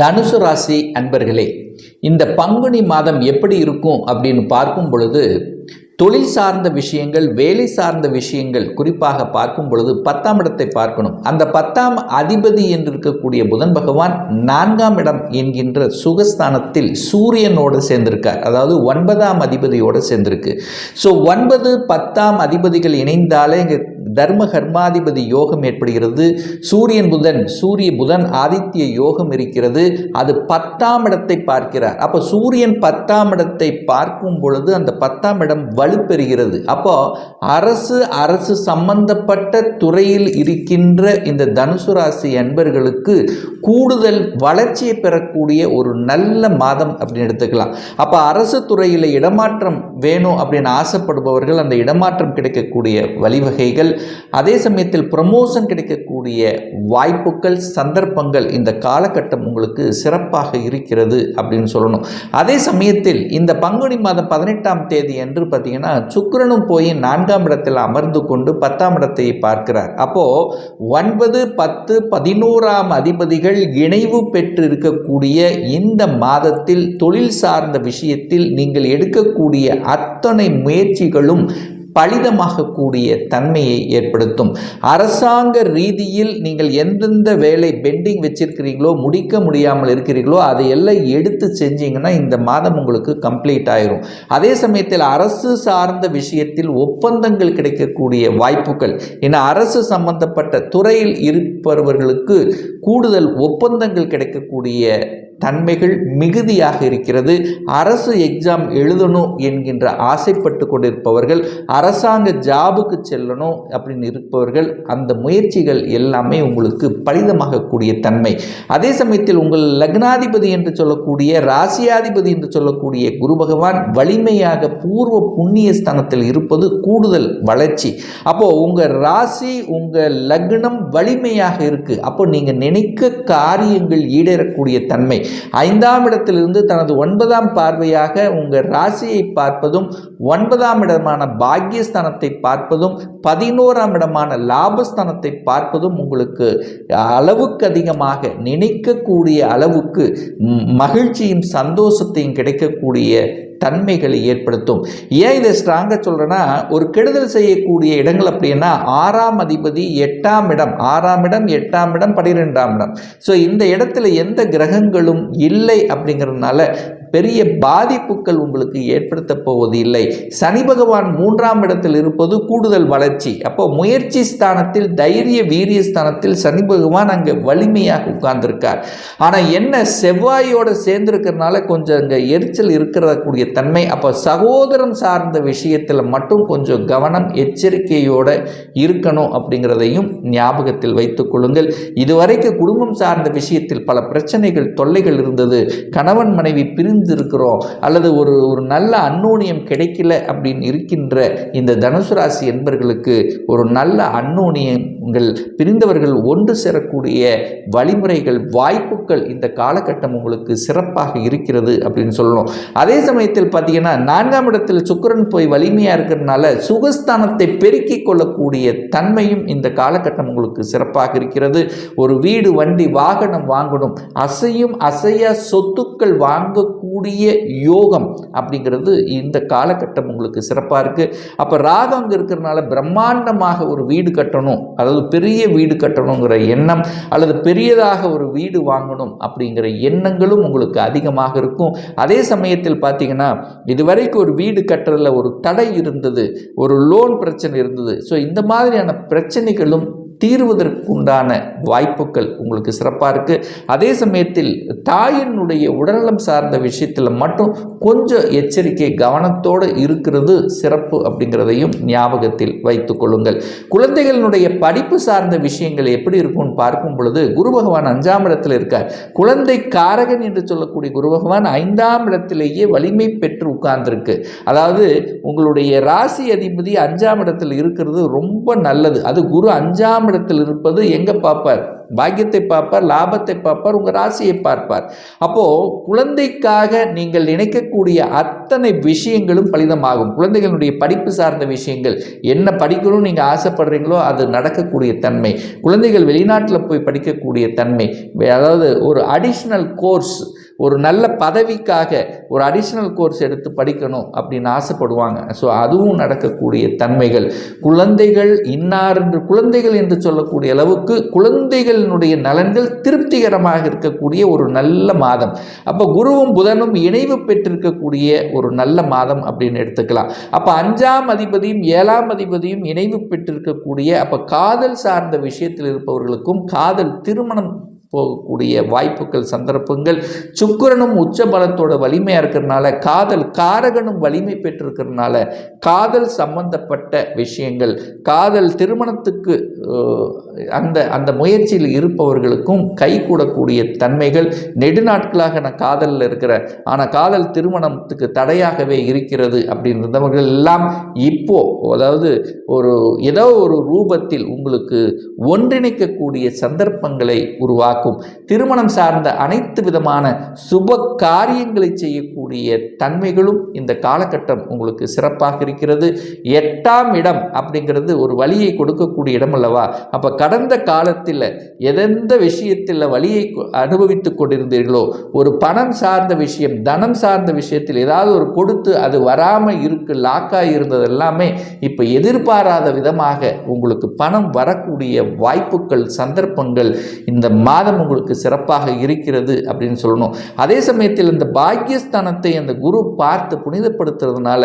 தனுசு ராசி அன்பர்களே இந்த பங்குனி மாதம் எப்படி இருக்கும் அப்படின்னு பார்க்கும் பொழுது தொழில் சார்ந்த விஷயங்கள் வேலை சார்ந்த விஷயங்கள் குறிப்பாக பார்க்கும் பொழுது பத்தாம் இடத்தை பார்க்கணும். அந்த பத்தாம் அதிபதி என்று இருக்கக்கூடிய புதன் பகவான் நான்காம் இடம் என்கின்ற சுகஸ்தானத்தில் சூரியனோடு சேர்ந்திருக்கார். அதாவது ஒன்பதாம் அதிபதியோடு சேர்ந்திருக்கு. ஸோ ஒன்பது பத்தாம் அதிபதிகள் இணைந்தாலே இங்கே தர்ம கர்மாதிபதி யோகம் ஏற்படுகிறது. சூரியன் புதன் சூரிய புதன் ஆதித்ய யோகம் இருக்கிறது. அது பத்தாம் இடத்தை பார்க்கிறார். அப்போ சூரியன் பத்தாம் இடத்தை பார்க்கும் பொழுது அந்த பத்தாம் இடம் வலுப்பெறுகிறது. அப்போ அரசு அரசு சம்பந்தப்பட்ட துறையில் இருக்கின்ற இந்த தனுசு ராசி அன்பர்களுக்கு கூடுதல் வளர்ச்சியை பெறக்கூடிய ஒரு நல்ல மாதம் அப்படின்னு எடுத்துக்கலாம். அப்போ அரசு துறையில் இடமாற்றம் வேணும் அப்படின்னு ஆசைப்படுபவர்கள் அந்த இடமாற்றம் கிடைக்கக்கூடிய வழிவகைகள் அதே சமயத்தில் ப்ரமோஷன் கிடைக்கக்கூடிய வாய்ப்புகள் சந்தர்ப்பங்கள் இந்த காலகட்டம் உங்களுக்கு சிறப்பாக இருக்கிறது அப்படின்னு சொல்லணும். அதே சமயத்தில் இந்த பங்குனி மாதம் பதினெட்டாம் தேதி என்று பார்த்தீங்கன்னா சுக்கரனும் போய் நான்காம் இடத்தில் அமர்ந்து கொண்டு பத்தாம் இடத்தை பார்க்கிறார். அப்போது ஒன்பது பத்து பதினோராம் அதிபதிகள் இணைவு பெற்று இருக்கக்கூடிய இந்த மாதத்தில் தொழில் சார்ந்த விஷயத்தில் நீங்கள் எடுக்கக்கூடிய அத்தனை முயற்சிகளும் பலிதமாகக்கூடிய தன்மையை ஏற்படுத்தும். அரசாங்க ரீதியில் நீங்கள் எந்தெந்த வேலை பெண்டிங் வச்சிருக்கிறீங்களோ முடிக்க முடியாமல் இருக்கிறீர்களோ அதை எல்லாம் எடுத்து செஞ்சீங்கன்னா இந்த மாதம் உங்களுக்கு கம்ப்ளீட் ஆயிரும். அதே சமயத்தில் அரசு சார்ந்த விஷயத்தில் ஒப்பந்தங்கள் கிடைக்கக்கூடிய வாய்ப்புகள். ஏன்னா அரசு சம்பந்தப்பட்ட துறையில் இருப்பவர்களுக்கு கூடுதல் ஒப்பந்தங்கள் கிடைக்கக்கூடிய தன்மைகள் மிகுதியாக இருக்கிறது. அரசு எக்ஸாம் எழுதணும் என்கின்ற ஆசைப்பட்டு கொண்டிருப்பவர்கள் அரசாங்க ஜாபுக்கு செல்லணும் அப்படின்னு இருப்பவர்கள் அந்த முயற்சிகள் எல்லாமே உங்களுக்கு பலிதமாகக்கூடிய தன்மை. அதே சமயத்தில் உங்கள் லக்னாதிபதி என்று சொல்லக்கூடிய ராசியாதிபதி என்று சொல்லக்கூடிய குரு பகவான் வலிமையாக பூர்வ புண்ணிய ஸ்தானத்தில் இருப்பது கூடுதல் வளர்ச்சி. அப்போ உங்க ராசி உங்க லக்னம் வலிமையாக இருக்கு. அப்போ நீங்க நினைக்க காரியங்கள் ஈடேறக்கூடிய தன்மை. ஐந்தாம் இடத்திலிருந்து தனது ஒன்பதாம் பார்வையாக உங்கள் ராசியை பார்ப்பதும் ஒன்பதாம் இடமான பாக்கியஸ்தானத்தை பார்ப்பதும் பதினோராம் இடமான லாபஸ்தானத்தை பார்ப்பதும் உங்களுக்கு அளவுக்கு அதிகமாக நினைக்கக்கூடிய அளவுக்கு மகிழ்ச்சியும் சந்தோஷத்தையும் கிடைக்கக்கூடிய தன்மைகளை ஏற்படுத்தும். ஏன் இதை ஸ்ட்ராங்காக சொல்கிறேன்னா ஒரு கெடுதல் செய்யக்கூடிய இடங்கள் அப்படின்னா ஆறாம் அதிபதி எட்டாம் இடம். ஆறாம் இடம் எட்டாம் இடம் பனிரெண்டாம் இடம். ஸோ இந்த இடத்துல எந்த கிரகங்களும் இல்லை அப்படிங்கிறதுனால பெரிய பாதிப்புகள் உங்களுக்கு ஏற்படுத்த போவது இல்லை. சனி பகவான் மூன்றாம் இடத்தில் இருப்பது கூடுதல் வளர்ச்சி. அப்போ முயற்சி ஸ்தானத்தில் தைரிய வீரிய ஸ்தானத்தில் சனி பகவான் அங்கே வலிமையாக உட்கார்ந்திருக்கார். ஆனால் என்ன செவ்வாயோடு சேர்ந்துருக்கிறதுனால கொஞ்சம் அங்கே எரிச்சல் இருக்கிறக்கூடிய தன்மை அப்போ சகோதரம் சார்ந்த விஷயத்தில் மட்டும் கொஞ்சம் கவனம் எச்சரிக்கையோடு இருக்கணும் அப்படிங்கிறதையும் ஞாபகத்தில் வைத்துக் கொள்ளுங்கள். இதுவரைக்கும் குடும்பம் சார்ந்த விஷயத்தில் பல பிரச்சனைகள் தொல்லைகள் இருந்தது. கணவன் மனைவி பிரிந்து பிரிந்திருக்கிறோம் அல்லது ஒரு ஒரு நல்ல அன்னோனியம் கிடைக்கல அப்படின்னு இருக்கின்ற இந்த தனுசு ராசி என்பர்களுக்கு ஒரு நல்ல அன்னோனியம் உங்கள் பிரிந்தவர்கள் ஒன்று சேரக்கூடிய வழிமுறைகள் வாய்ப்புகள் இந்த காலகட்டம் உங்களுக்கு சிறப்பாக இருக்கிறது அப்படின்னு சொல்லணும். அதே சமயத்தில் பார்த்தீங்கன்னா நான்காம் இடத்தில் சுக்கரன் போய் வலிமையாக இருக்கிறதுனால சுகஸ்தானத்தை பெருக்கிக் கொள்ளக்கூடிய தன்மையும் இந்த காலகட்டம் உங்களுக்கு சிறப்பாக இருக்கிறது. ஒரு வீடு வண்டி வாகனம் வாங்கணும். அசையும் அசையா சொத்துக்கள் வாங்கக்கூடிய யோகம் அப்படிங்கிறது இந்த காலகட்டம் உங்களுக்கு சிறப்பாக இருக்குது அப்போ ராகம் இருக்கிறதுனால பிரம்மாண்டமாக ஒரு வீடு கட்டணும். அதாவது பெரிய வீடு கட்டணுங்கிற எண்ணம் அல்லது பெரியதாக ஒரு வீடு வாங்கணும் அப்படிங்கிற எண்ணங்களும் உங்களுக்கு அதிகமாக இருக்கும். அதே சமயத்தில் பார்த்தீங்கன்னா இதுவரைக்கும் ஒரு வீடு கட்டுறதுல ஒரு தடை இருந்தது ஒரு லோன் பிரச்சனை இருந்தது. ஸோ இந்த மாதிரியான பிரச்சனைகளும் தீர்வதற்குண்டான வாய்ப்புகள் உங்களுக்கு சிறப்பாக இருக்குது அதே சமயத்தில் தாயினுடைய உடல்நலம் சார்ந்த விஷயத்தில் மட்டும் கொஞ்சம் எச்சரிக்கை கவனத்தோடு இருக்கிறது சிறப்பு அப்படிங்கிறதையும் ஞாபகத்தில் வைத்து கொள்ளுங்கள். குழந்தைகளினுடைய படிப்பு சார்ந்த விஷயங்கள் எப்படி இருக்கும்னு பார்க்கும் பொழுது குரு பகவான் அஞ்சாம் இடத்தில் இருக்கார். குழந்தை காரகன் என்று சொல்லக்கூடிய குரு பகவான் ஐந்தாம் இடத்திலேயே வலிமை பெற்று உட்கார்ந்துருக்கு. அதாவது உங்களுடைய ராசி அதிபதி அஞ்சாம் இடத்தில் இருக்கிறது ரொம்ப நல்லது. அது குரு அஞ்சாம் இடத்தில் இருப்பது எங்கே பார்ப்பார்? பாக்கியத்தை பார்ப்பார் லாபத்தை பார்ப்பார் உங்கள் ராசியை பார்ப்பார். அப்போது குழந்தைக்காக நீங்கள் நினைக்கக்கூடிய அத்தனை விஷயங்களும் பலிதமாகும். குழந்தைகளுடைய படிப்பு சார்ந்த விஷயங்கள் என்ன படிக்கணும்னு நீங்கள் ஆசைப்படுறீங்களோ அது நடக்கக்கூடிய தன்மை. குழந்தைகள் வெளிநாட்டில் போய் படிக்கக்கூடிய தன்மை. அதாவது ஒரு அடிஷ்னல் கோர்ஸ் ஒரு நல்ல பதவிக்காக ஒரு அடிஷ்னல் கோர்ஸ் எடுத்து படிக்கணும் அப்படின்னு ஆசைப்படுவாங்க. ஸோ அதுவும் நடக்கக்கூடிய தன்மைகள். குழந்தைகள் இன்னார் என்று குழந்தைகள் என்று சொல்லக்கூடிய அளவுக்கு குழந்தைகளினுடைய நலன்கள் திருப்திகரமாக இருக்கக்கூடிய ஒரு நல்ல மாதம். அப்போ குருவும் புதனும் இணைவு பெற்றிருக்கக்கூடிய ஒரு நல்ல மாதம் அப்படின்னு எடுத்துக்கலாம். அப்போ அஞ்சாம் அதிபதியும் ஏழாம் அதிபதியும் இணைவு பெற்றிருக்கக்கூடிய அப்போ காதல் சார்ந்த விஷயத்தில் இருப்பவர்களுக்கும் காதல் திருமணம் போகக்கூடிய வாய்ப்புகள் சந்தர்ப்பங்கள். சுக்கரனும் உச்ச பலத்தோட வலிமையாக இருக்கிறதுனால காதல் காரகனும் வலிமை பெற்றிருக்கிறதுனால காதல் சம்பந்தப்பட்ட விஷயங்கள் காதல் திருமணத்துக்கு அந்த அந்த முயற்சியில் இருப்பவர்களுக்கும் கைகூடக்கூடிய தன்மைகள். நெடுநாட்களாக நான் காதலில் இருக்கிறேன். ஆனால் காதல் திருமணத்துக்கு தடையாகவே இருக்கிறது அப்படின்றவர்கள் எல்லாம் இப்போ அதாவது ஒரு ஏதோ ஒரு ரூபத்தில் உங்களுக்கு ஒன்றிணைக்கக்கூடிய சந்தர்ப்பங்களை காக்கும் திருமணம் சார்ந்த அனைத்து விதமான சுப காரியங்களை செய்யக்கூடிய தன்மைகளும் இந்த காலகட்டம் உங்களுக்கு சிறப்பாக இருக்கிறது. எட்டாம் இடம் அப்படிங்கிறது ஒரு வழியை கொடுக்கக்கூடிய இடம் அல்லவா? அப்போ கடந்த காலத்தில் எதெந்த விஷயத்தில் வழியை அனுபவித்து அனுபவித்துக் கொண்டிருந்தீர்களோ ஒரு பணம் சார்ந்த விஷயம் தனம் சார்ந்த விஷயத்தில் ஏதாவது ஒரு கொடுத்து அது வராமல் இருக்கு லாக்காக இருந்தது எல்லாமே இப்போ எதிர்பாராத விதமாக உங்களுக்கு பணம் வரக்கூடிய வாய்ப்புகள் சந்தர்ப்பங்கள் இந்த மாதம் உங்களுக்கு சிறப்பாக இருக்கிறது அப்படின்னு சொல்லணும். அதே சமயத்தில் இந்த பாக்கியஸ்தானத்தை அந்த குரு பார்த்து புனிதப்படுத்துறதுனால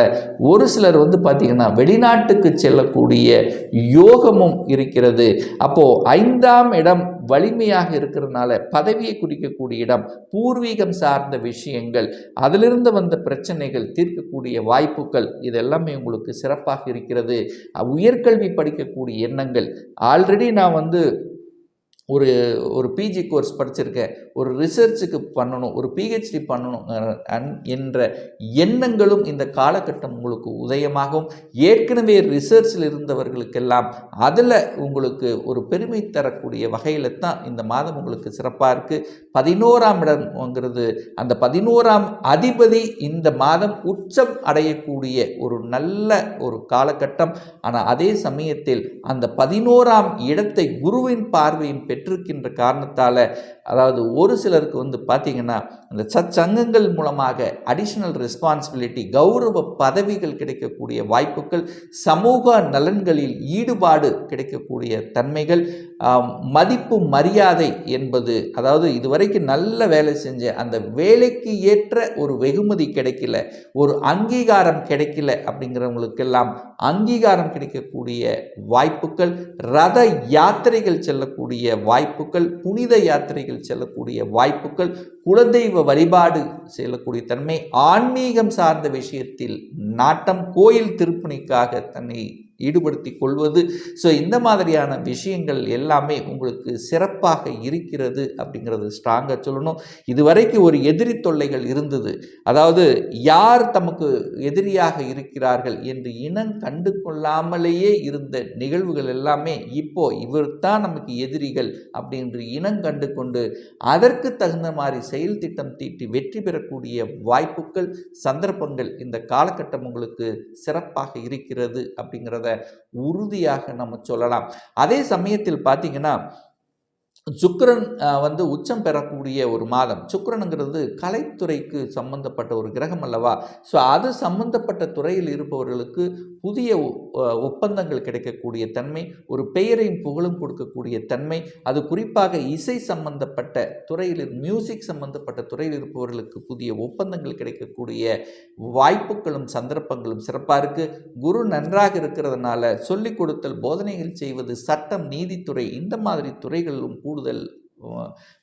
ஒரு சிலர் வந்து பார்த்தீங்கன்னா வெளிநாட்டுக்கு செல்லக்கூடிய யோகமும் இருக்கிறது. அப்போ ஐந்தாம் இடம் வலிமையாக இருக்கிறதுனால பதவியை குறிக்கக்கூடிய இடம் பூர்வீகம் சார்ந்த விஷயங்கள் அதிலிருந்து வந்த பிரச்சனைகள் தீர்க்கக்கூடிய வாய்ப்புகள் இதெல்லாமே உங்களுக்கு சிறப்பாக இருக்கிறது. உயர்கல்வி படிக்கக்கூடிய எண்ணங்கள். ஆல்ரெடி நான் வந்து ஒரு ஒரு பிஜி கோர்ஸ் படிச்சிருக்கேன் ஒரு ரிசர்ச்சுக்கு பண்ணணும் ஒரு பிஹெச்டி பண்ணணும் என்ற எண்ணங்களும் இந்த காலகட்டம் உங்களுக்கு உதயமாகும். ஏற்கனவே ரிசர்ச்சில் இருந்தவர்களுக்கெல்லாம் அதில் உங்களுக்கு ஒரு பெருமை தரக்கூடிய வகையில் தான் இந்த மாதம் உங்களுக்கு சிறப்பாக இருக்குது பதினோராம் இடம்ங்கிறது அந்த பதினோராம் அதிபதி இந்த மாதம் உச்சம் அடையக்கூடிய ஒரு நல்ல ஒரு காலகட்டம். ஆனால் அதே சமயத்தில் அந்த பதினோராம் இடத்தை குருவின் பார்வையின் பெற்றிருக்கின்ற காரணத்தால் அதாவது ஒரு சிலருக்கு வந்து பார்த்திங்கன்னா அந்த சச்சங்கங்கள் மூலமாக அடிஷ்னல் ரெஸ்பான்சிபிலிட்டி கௌரவ பதவிகள் கிடைக்கக்கூடிய வாய்ப்புகள் சமூக நலன்களில் ஈடுபாடு கிடைக்கக்கூடிய தன்மைகள் மதிப்பு மரியாதை என்பது அதாவது இதுவரைக்கும் நல்ல வேலை செஞ்ச அந்த வேலைக்கு ஏற்ற ஒரு வெகுமதி கிடைக்கல ஒரு அங்கீகாரம் கிடைக்கல அப்படிங்கிறவங்களுக்கெல்லாம் அங்கீகாரம் கிடைக்கக்கூடிய வாய்ப்புகள் ரத யாத்திரைகள் செல்லக்கூடிய வாய்ப்புகள் புனித யாத்திரைகள் செல்லக்கூடிய வாய்ப்புகள் குலதெய்வ வழிபாடு செல்லக்கூடிய தன்மை ஆன்மீகம் சார்ந்த விஷயத்தில் நாட்டம் கோயில் திருப்பணிக்காக தன்னை ஈடுபடுத்தி கொள்வது. ஸோ இந்த மாதிரியான விஷயங்கள் எல்லாமே உங்களுக்கு சிறப்பாக இருக்கிறது அப்படிங்கிறது ஸ்ட்ராங்காக சொல்லணும். இதுவரைக்கும் ஒரு எதிரி தொல்லைகள் இருந்தது. அதாவது யார் தமக்கு எதிரியாக இருக்கிறார்கள் என்று இனம் கண்டு கொள்ளாமலேயே இருந்த நிகழ்வுகள் எல்லாமே இப்போ இவர் தான் நமக்கு எதிரிகள் அப்படின்று இனம் கண்டு கொண்டு அதற்கு தகுந்த மாதிரி செயல் திட்டம் தீட்டி வெற்றி பெறக்கூடிய வாய்ப்புகள் சந்தர்ப்பங்கள் இந்த காலகட்டம் உங்களுக்கு சிறப்பாக இருக்கிறது அப்படிங்கிறத உறுதியாக நம்ம சொல்லலாம். அதே சமயத்தில் பார்த்தீங்கன்னா சுக்கரன் வந்து உச்சம் பெறக்கூடிய ஒரு மாதம். சுக்கரனுங்கிறது கலைத்துறைக்கு சம்பந்தப்பட்ட ஒரு கிரகம் அல்லவா? ஸோ அது சம்பந்தப்பட்ட துறையில் இருப்பவர்களுக்கு புதிய ஒப்பந்தங்கள் கிடைக்கக்கூடிய தன்மை ஒரு பெயரையும் புகழும் கொடுக்கக்கூடிய தன்மை அது குறிப்பாக இசை சம்பந்தப்பட்ட துறையில் மியூசிக் சம்பந்தப்பட்ட துறையில் இருப்பவர்களுக்கு புதிய ஒப்பந்தங்கள் கிடைக்கக்கூடிய வாய்ப்புகளும் சந்தர்ப்பங்களும் சிறப்பாக இருக்குது குரு நன்றாக இருக்கிறதுனால சொல்லிக் கொடுத்தல் போதனைகள் செய்வது சட்டம் நீதித்துறை இந்த மாதிரி துறைகளிலும் கூடுதல்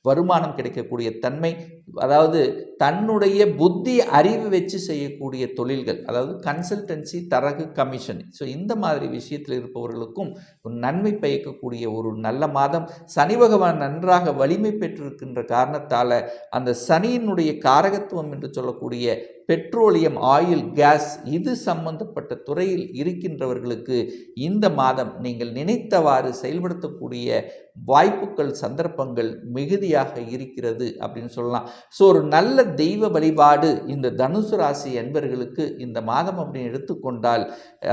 வருமானம் கிடைக்கக்கூடிய தன்மை அதாவது தன்னுடைய புத்தி அறிவு வச்சு செய்யக்கூடிய தொழில்கள் அதாவது கன்சல்டன்சி தரகு கமிஷன் ஸோ இந்த மாதிரி விஷயத்தில் இருப்பவர்களுக்கும் ஒரு நன்மை பயக்கக்கூடிய ஒரு நல்ல மாதம். சனி பகவான் நன்றாக வலிமை பெற்றிருக்கின்ற காரணத்தால் அந்த சனியினுடைய காரகத்துவம் என்று சொல்லக்கூடிய பெட்ரோலியம் ஆயில் கேஸ் இது சம்பந்தப்பட்ட துறையில் இருக்கின்றவர்களுக்கு இந்த மாதம் நீங்கள் நினைத்தவாறு செயல்படுத்தக்கூடிய வாய்ப்புகள் சந்தர்ப்பங்கள் மிகுதியாக இருக்கிறது அப்படின்னு சொல்லலாம். ஸோ ஒரு நல்ல தெய்வ வழிபாடு இந்த தனுசு ராசி என்பர்களுக்கு இந்த மாதம் அப்படின்னு எடுத்துக்கொண்டால்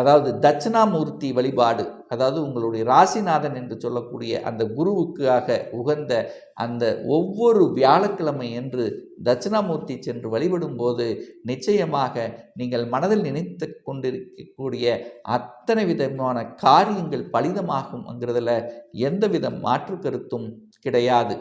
அதாவது தட்சிணாமூர்த்தி வழிபாடு அதாவது உங்களுடைய ராசிநாதன் என்று சொல்லக்கூடிய அந்த குருவுக்காக உகந்த அந்த ஒவ்வொரு வியாழக்கிழமை என்று தட்சிணாமூர்த்தி சென்று வழிபடும் போது நிச்சயமாக நீங்கள் மனதில் நினைத்து கொண்டிருக்கக்கூடிய அத்தனை விதமான காரியங்கள் பலிதமாகும்ங்கிறதுல எந்தவித மாற்று கருத்தும் கிடையாது.